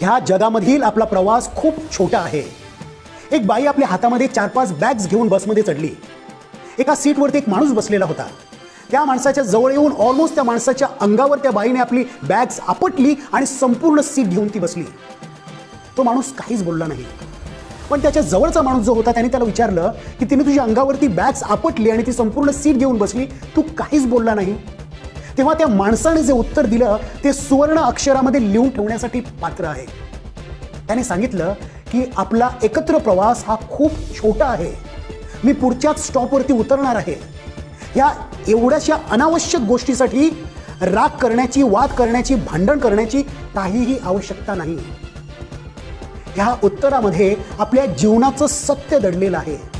ह्या जगामधील आपला प्रवास खूप छोटा आहे. एक बाई आपल्या हातामध्ये चार पाच बॅग्स घेऊन बसमध्ये चढली. एका सीटवरती एक माणूस बसलेला होता. त्या माणसाच्या जवळ येऊन ऑलमोस्ट त्या माणसाच्या अंगावर त्या बाईने आपली बॅग्स आपटली आणि संपूर्ण सीट घेऊन ती बसली. तो माणूस काहीच बोलला नाही. पण त्याच्या जवळचा माणूस जो होता त्याने त्याला विचारलं की तिने तुझ्या अंगावरती बॅग्स आपटली आणि ती संपूर्ण सीट घेऊन बसली. तू काहीच बोलला नाही. तेव्हा त्या माणसाने जे उत्तर दिलं ते सुवर्ण अक्षरामध्ये लिहून ठेवण्यासाठी पात्र आहे. त्याने सांगितलं की आपला एकत्र प्रवास हा खूप छोटा आहे. मी पुढच्याच स्टॉपवरती उतरणार आहे. या एवढ्याशा अनावश्यक गोष्टीसाठी राग करण्याची वाद करण्याची भांडण करण्याची काहीही आवश्यकता नाही. ह्या उत्तरामध्ये आपल्या जीवनाचं सत्य दडलेलं आहे.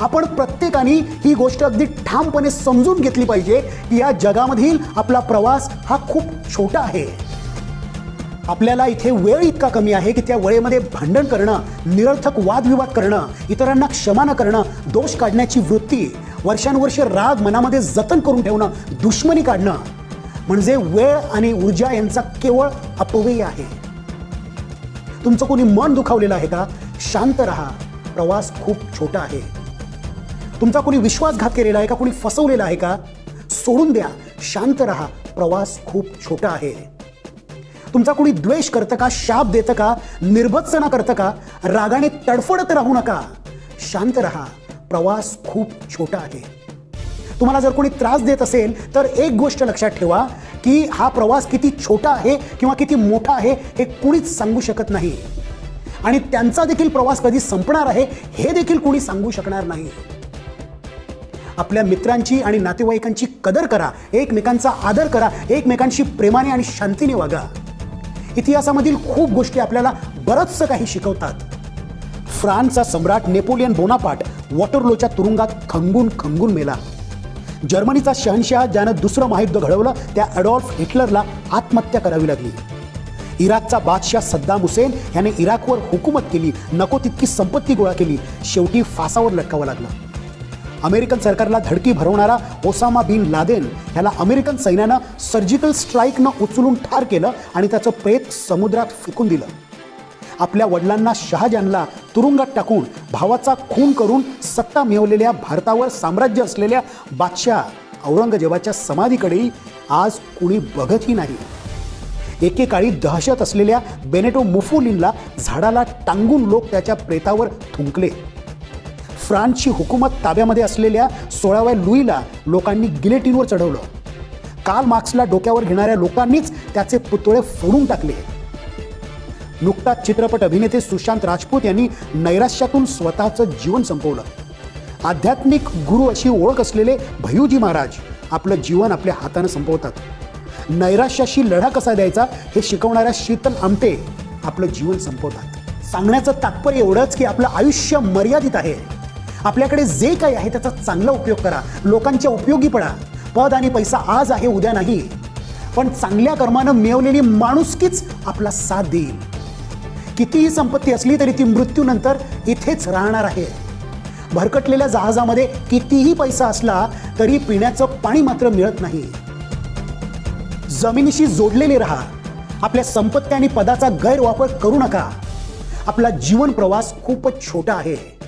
आपण प्रत्येकाने ही गोष्ट अगदी ठामपणे समजून घेतली पाहिजे की या जगामधील आपला प्रवास हा खूप छोटा आहे. आपल्याला इथे वेळ इतका कमी आहे की त्या वेळेमध्ये भांडण करणं निरर्थक वादविवाद करणं इतरांना क्षमा न करणं दोष काढण्याची वृत्ती वर्षानुवर्ष राग मनामध्ये जतन करून ठेवणं दुश्मनी काढणं म्हणजे वेळ आणि ऊर्जा यांचा केवळ अपव्यय आहे. तुमचं कोणी मन दुखावलेलं आहे का? शांत रहा. प्रवास खूप छोटा आहे. तुमचा कोणी विश्वासघात केलेला आहे का? कोणी फसवलेला आहे का? सोडून द्या. शांत राहा. प्रवास खूप छोटा आहे. तुमचा कोणी द्वेष करतं का? शाप देतं का? निर्भत्सना करतं का? रागाने तडफडत राहू नका. शांत राहा. प्रवास खूप छोटा आहे. तुम्हाला जर कोणी त्रास देत असेल तर एक गोष्ट लक्षात ठेवा की हा प्रवास किती छोटा आहे किंवा किती मोठा आहे हे कुणीच सांगू शकत नाही. आणि त्यांचा देखील प्रवास कधी संपणार आहे हे देखील कुणी सांगू शकणार नाही. आपल्या मित्रांची आणि नातेवाईकांची कदर करा. एकमेकांचा आदर करा. एकमेकांशी प्रेमाने आणि शांतीने वागा. इतिहासामधील खूप गोष्टी आपल्याला बरंचसं काही शिकवतात. फ्रान्सचा सम्राट नेपोलियन बोनापाट वॉटरलोच्या तुरुंगात खंगून खंगून मेला. जर्मनीचा शहनशाह ज्यानं दुसरं महायुद्ध घडवलं त्या अडॉल्फ हिटलरला आत्महत्या करावी लागली. इराकचा बादशाह सद्दाम हुसेन याने इराकवर हुकूमत केली नको तितकी संपत्ती गोळा केली. शेवटी फासावर लटकावं लागलं. अमेरिकन सरकारला धडकी भरवणारा ओसामा बिन लादेन ह्याला अमेरिकन सैन्यानं सर्जिकल स्ट्राईकनं उचलून ठार केलं आणि त्याचं प्रेत समुद्रात फेकून दिलं. आपल्या वडिलांना शहाजहानला तुरुंगात टाकून भावाचा खून करून सत्ता मिळवलेल्या भारतावर साम्राज्य असलेल्या बादशाह औरंगजेबाच्या समाधीकडेही आज कुणी बघतही नाही. एकेकाळी दहशत असलेल्या बेनेटो मुफोलिनला झाडाला टांगून लोक त्याच्या प्रेतावर थुंकले. फ्रान्सची हुकूमत ताब्यामध्ये असलेल्या सोळाव्या लुईला लोकांनी गिलेटिनवर चढवलं. काल मार्क्सला डोक्यावर घेणाऱ्या लोकांनीच त्याचे पुतळे फोडून टाकले. नुकताच चित्रपट अभिनेते सुशांत राजपूत यांनी नैराश्यातून स्वतःचं जीवन संपवलं. आध्यात्मिक गुरु अशी ओळख असलेले भयूजी महाराज आपलं जीवन आपल्या हातानं संपवतात. नैराश्याशी लढा कसा द्यायचा हे शिकवणाऱ्या शीतल आमटे आपलं जीवन संपवतात. सांगण्याचं तात्पर्य एवढंच की आपलं आयुष्य मर्यादित आहे. आपल्याकडे जे काही आहे त्याचा चांगला उपयोग करा. लोकांच्या उपयोगी पडा. पद आणि पैसा आज आहे उद्या नाही. पण चांगल्या कर्मानं मिळवलेली माणुसकीच आपला साथ देईल. कितीही संपत्ती असली तरी ती मृत्यूनंतर इथेच राहणार आहे. भरकटलेल्या जहाजामध्ये कितीही पैसा असला तरी पिण्याचं पाणी मात्र मिळत नाही. जमिनीशी जोडलेले राहा. आपल्या संपत्ती आणि पदाचा गैरवापर करू नका. आपला जीवन प्रवास खूपच छोटा आहे.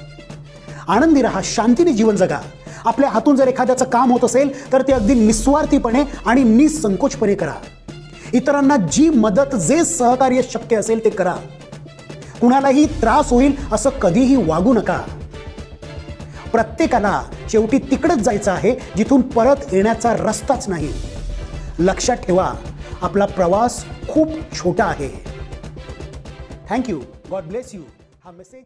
आनंदी राहा शांतीने जीवन जगा. आपल्या हातून जर एखाद्याचं काम होत असेल तर ते अगदी निस्वार्थीपणे आणि निसंकोचपणे करा. इतरांना जी मदत जे सहकार्य शक्य असेल ते करा. कुणालाही त्रास होईल असं कधीही वागू नका. प्रत्येकाला शेवटी तिकडच जायचं आहे जिथून परत येण्याचा रस्ताच नाही. लक्षात ठेवा आपला प्रवास खूप छोटा आहे. Thank you God bless you हा मेसेज